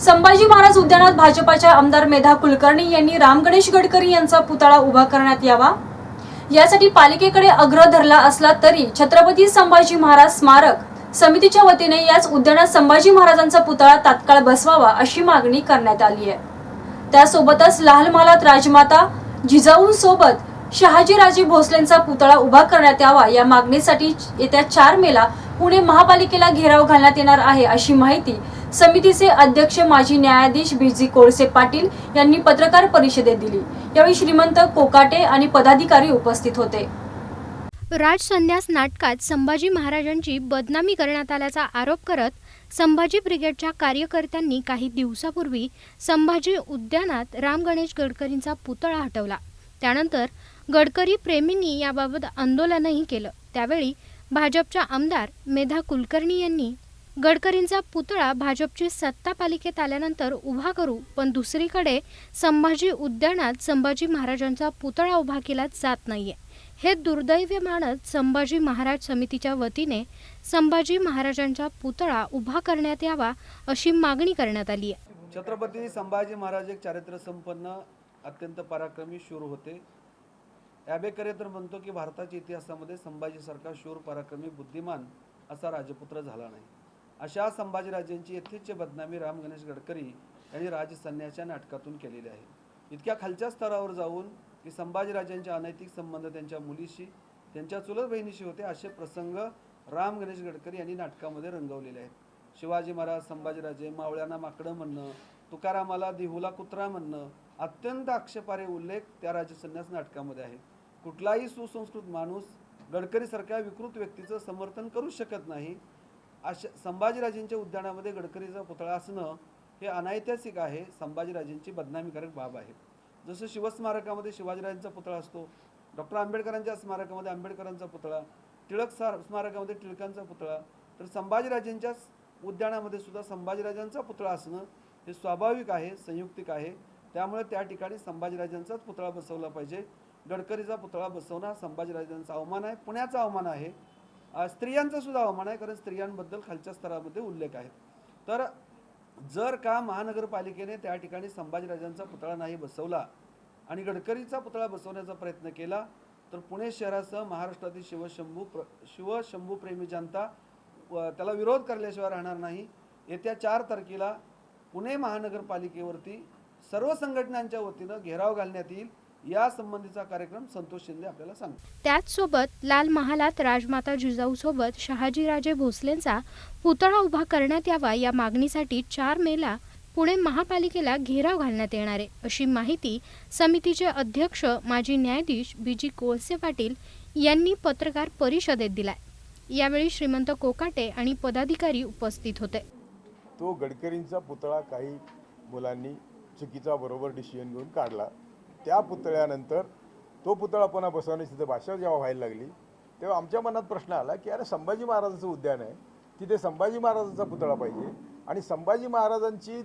संभाजी महाराज उद्यानात भाजपाच्या आमदार मेधा कुलकर्णी यांनी राम गणेश गडकरी यांचा पुतळा उभा करण्यात यावा. यासाठी पालिकेकडे आग्रह धरला असला तरी छत्रपती संभाजी महाराज स्मारक समितीच्या वतीने याच उद्यानात संभाजी महाराजांचा पुतळा तात्काळ बसवावा अशी मागणी करण्यात आली आहे. त्यासोबतच लाल महालात राजमाता जिजाऊंसोबत शहाजीराजे भोसलेंचा पुतळा उभा करण्यात यावा या मागणीसाठी येत्या चार मेला पुणे महापालिकेला घेराव घालण्यात येणार आहे अशी माहिती समितीचे अध्यक्ष माजी न्यायाधीश बीजी कोळसे पाटील यांनी पत्रकार परिषदेत दिली. यावेळी श्रीमंत कोकाटे आणि पदाधिकारी उपस्थित होते. राज संन्यास नाटकात संभाजी महाराजांची बदनामी करण्यात आल्याचा आरोप करत संभाजी ब्रिगेडच्या कार्यकर्त्यांनी काही दिवसापूर्वी संभाजी उद्यानात राम गणेश गडकरींचा पुतळा हटवला. त्यानंतर गडकरी प्रेमींनी याबाबत आंदोलनही केलं. त्यावेळी भाजपच्या आमदार मेधा कुलकर्णी यांनी गडकरींचा पुतळा भाजपची सत्ता पालिकेत आल्यानंतर उभा करू पण दुसरीकडे संभाजी उद्यानात संभाजी महाराजांचा पुतळा उभा केला जात नाहीये. हे दुर्दैव मानत संभाजी महाराज समितीच्या वतीने संभाजी महाराजांचा पुतळा उभा करण्यात यावा अशी मागणी करण्यात आली आहे. छत्रपती संभाजी महाराज एक चारित्र्य संपन्न अत्यंत पराक्रमी शूर होते. याबेकरे तर म्हणतो की भारताच्या इतिहासामध्ये संभाजीसारखा शूर पराक्रमी बुद्धिमान असा राजपुत्र झाला नाही. अशा संभाजीराजेंची यथेच्छ बदनामी राम गणेश गडकरी यांनी राजसन्याच्या नाटकातून केलेली आहे. इतक्या खालच्या स्तरावर जाऊन की संभाजीराजांचे अनैतिक संबंध त्यांच्या मुलीशी त्यांच्या चुलत बहिणीशी होते असे प्रसंग राम गणेश गडकरी यांनी नाटकामध्ये रंगवलेले आहेत. शिवाजी महाराज संभाजीराजे मावळ्यांना माकडं म्हणणं तुकारामाला देहूला कुत्रा म्हणणं अत्यंत आक्षेपारे उल्लेख त्या राजसन्यास नाटकामध्ये आहे. कुठलाही सुसंस्कृत माणूस गडकरीसारख्या विकृत व्यक्तीचं समर्थन करू शकत नाही अशा संभाजीराजेंच्या उद्यानामध्ये गडकरीचा पुतळा असणं हे अनैतिहासिक आहे. संभाजीराजेंची बदनामीकारक बाब आहे. जसं शिवस्मारकामध्ये शिवाजीराजांचा पुतळा असतो डॉक्टर आंबेडकरांच्या स्मारकामध्ये आंबेडकरांचा पुतळा टिळक सार स्मारकामध्ये टिळकांचा पुतळा तर संभाजीराजेंच्या उद्यानामध्ये सुद्धा संभाजीराजांचा पुतळा असणं हे स्वाभाविक आहे संयुक्तिक आहे. त्यामुळे त्या ठिकाणी संभाजीराजांचाच पुतळा बसवला पाहिजे. गडकरीचा पुतळा बसवणं हा संभाजीराजांचा अवमान आहे. पुण्याचा अवमान आहे. स्त्रियांचा सुद्धा अवमान आहे कारण स्त्रियांबद्दल खालच्या स्तरामध्ये उल्लेख आहे तर जर का महानगरपालिकेने त्या ठिकाणी संभाजीराजांचा पुतळा नाही बसवला आणि गडकरीचा पुतळा बसवण्याचा प्रयत्न केला तर पुणे शहरासह महाराष्ट्रातील शिवशंभू प्र शिवशंभूप्रेमी जनता व त्याला विरोध करल्याशिवाय राहणार नाही. येत्या चार तारखेला पुणे महानगरपालिकेवरती सर्व संघटनांच्या वतीनं घेराव घालण्यात येईल. या संबंधीचा कार्यक्रम संतोष शिंदे आपल्याला सांगतो त्याचसोबत लाल महालात राजमाता जिजाऊसोबत शहाजीराजे भोसलेंचा पुतळा उभा करण्यात यावा या मागणीसाठी चार मेला पुणे महापालिकेला घेराव घालण्यात येणार आहे. अशी माहिती समितीचे अध्यक्ष माजी न्यायाधीश बीजी कोळसे पाटील यांनी पत्रकार परिषदेत दिलाय. यावेळी श्रीमंत कोकाटे आणि पदाधिकारी उपस्थित होते. तो गडकरींचा पुतळा काही मुलांनी चुकीचा बरोबर डिसिजन घेऊन काढला. त्या पुतळ्यानंतर तो पुतळा पुन्हा बसवण्याची तिथं भाषा जेव्हा व्हायला लागली तेव्हा आमच्या मनात प्रश्न आला की अरे संभाजी महाराजांचं उद्यान आहे. तिथे संभाजी महाराजांचा पुतळा पाहिजे आणि संभाजी महाराजांची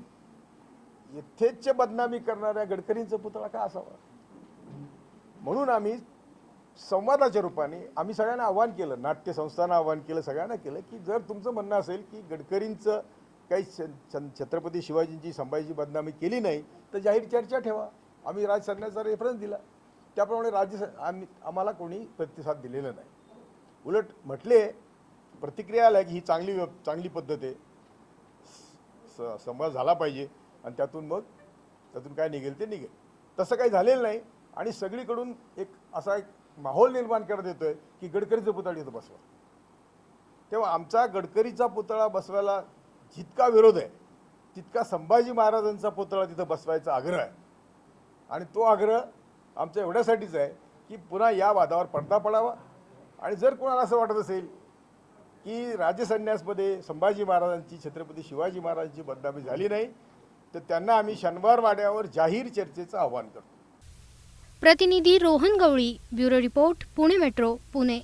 यथेच्छ बदनामी करणाऱ्या गडकरींचा पुतळा का असावा? म्हणून आम्ही संवादाच्या रूपाने आम्ही सगळ्यांना आव्हान केलं नाट्य संस्थांना आव्हान केलं सगळ्यांना केलं की जर तुमचं म्हणणं असेल की गडकरींचं काही छत्रपती शिवाजींची संभाजीची बदनामी केली नाही तर जाहीर चर्चा ठेवा. आम्ही राज सरण्याचा रेफरन्स दिला. त्याप्रमाणे राज्य आम्ही आम्हाला कोणी प्रतिसाद दिलेला नाही. उलट म्हटले प्रतिक्रिया आल्या की ही चांगली चांगली पद्धत आहे. स- संवाद झाला पाहिजे. आणि त्यातून मग त्यातून काय निघेल ते निघेल. तसं काही झालेलं नाही. आणि सगळीकडून एक असा एक माहोल निर्माण करत येतोय की गडकरीचं पुतळा येतो बसवा. तेव्हा आमचा गडकरीचा पुतळा बसवायला जितका विरोध आहे तितका संभाजी महाराजांचा पुतळा तिथं बसवायचा आग्रह आहे. आणि तो आग्रह आमच्या एवढ्यासाठीच आहे की पुन्हा या वादावर पडदा पडावा. आणि जर कोणाला असं वाटत असेल की राजसन्यासमध्ये संभाजी महाराजांची छत्रपती शिवाजी महाराजांची बदनामी झाली नाही तर त्यांना आम्ही शनिवार वाड्यावर जाहीर चर्चेचं आव्हान करतो. प्रतिनिधी Rohan Gawali bureau report Pune metro Pune.